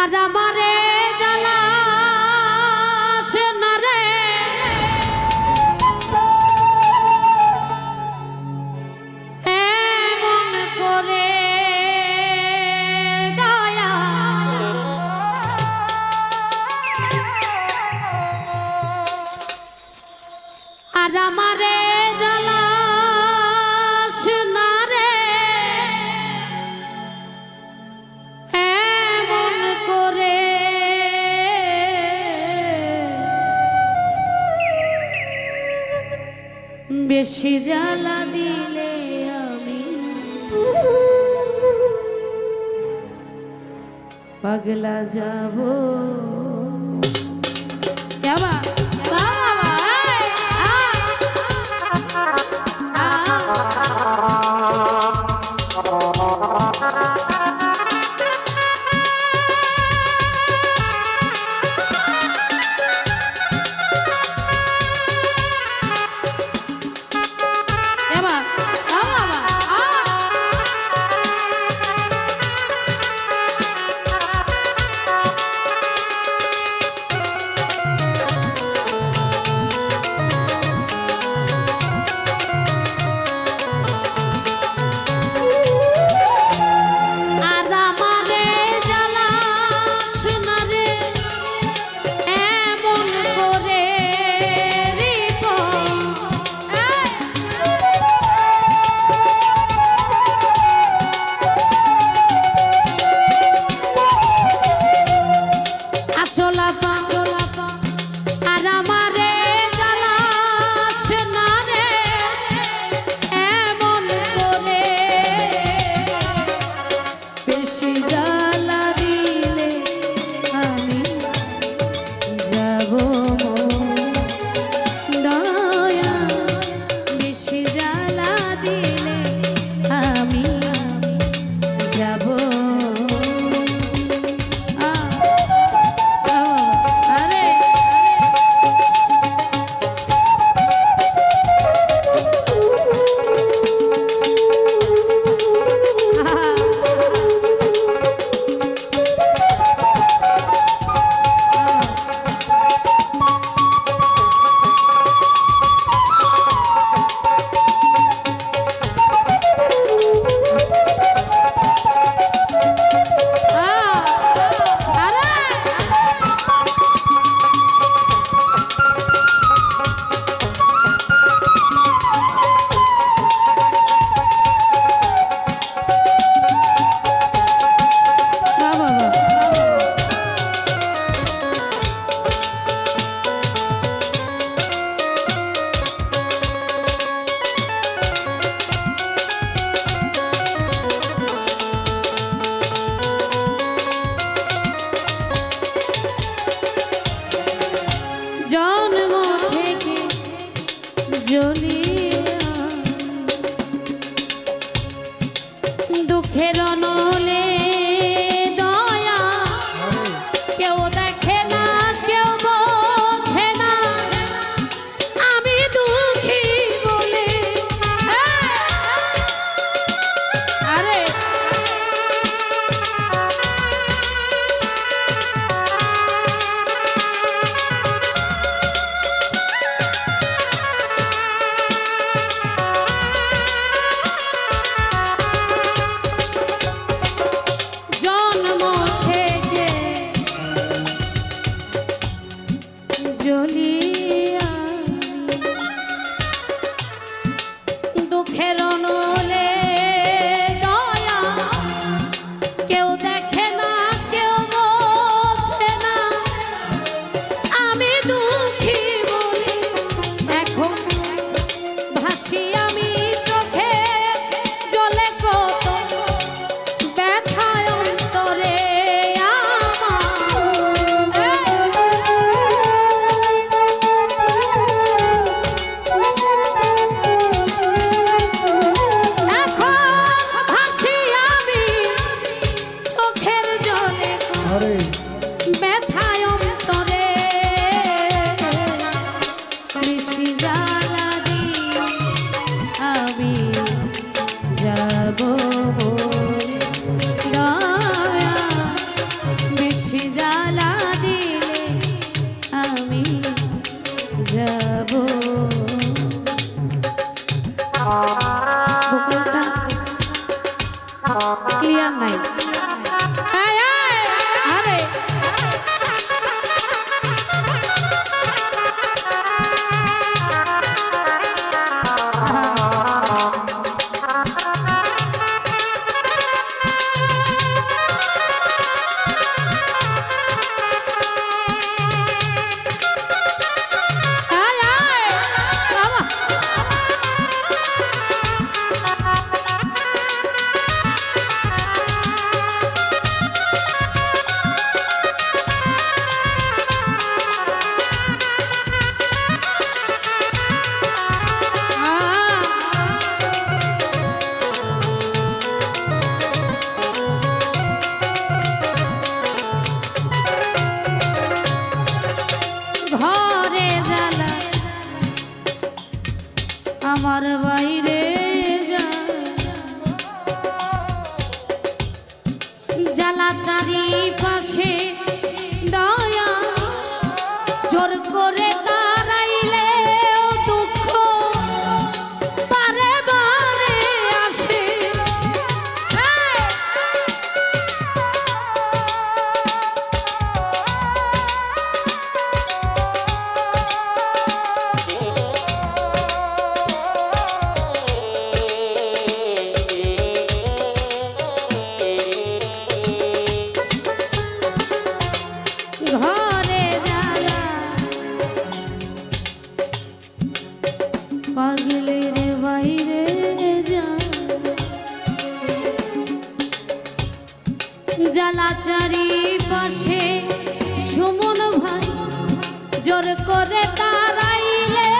আর আমারে জ্বালাস না রে। এমন করে দয়া। আর আমারে বেশি জ্বালা দিলে আমি পাগলা যাব। night. জ্বালা চারি পাশে সুমন ভাই জোর করে তারাইলে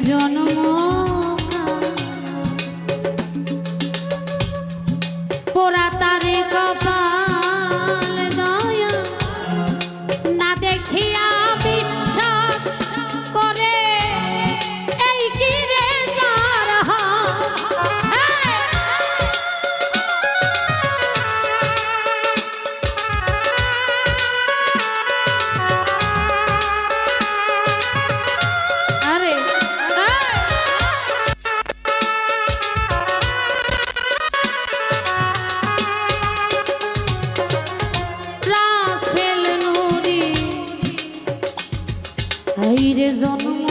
জন্ম হাইরে জন্ম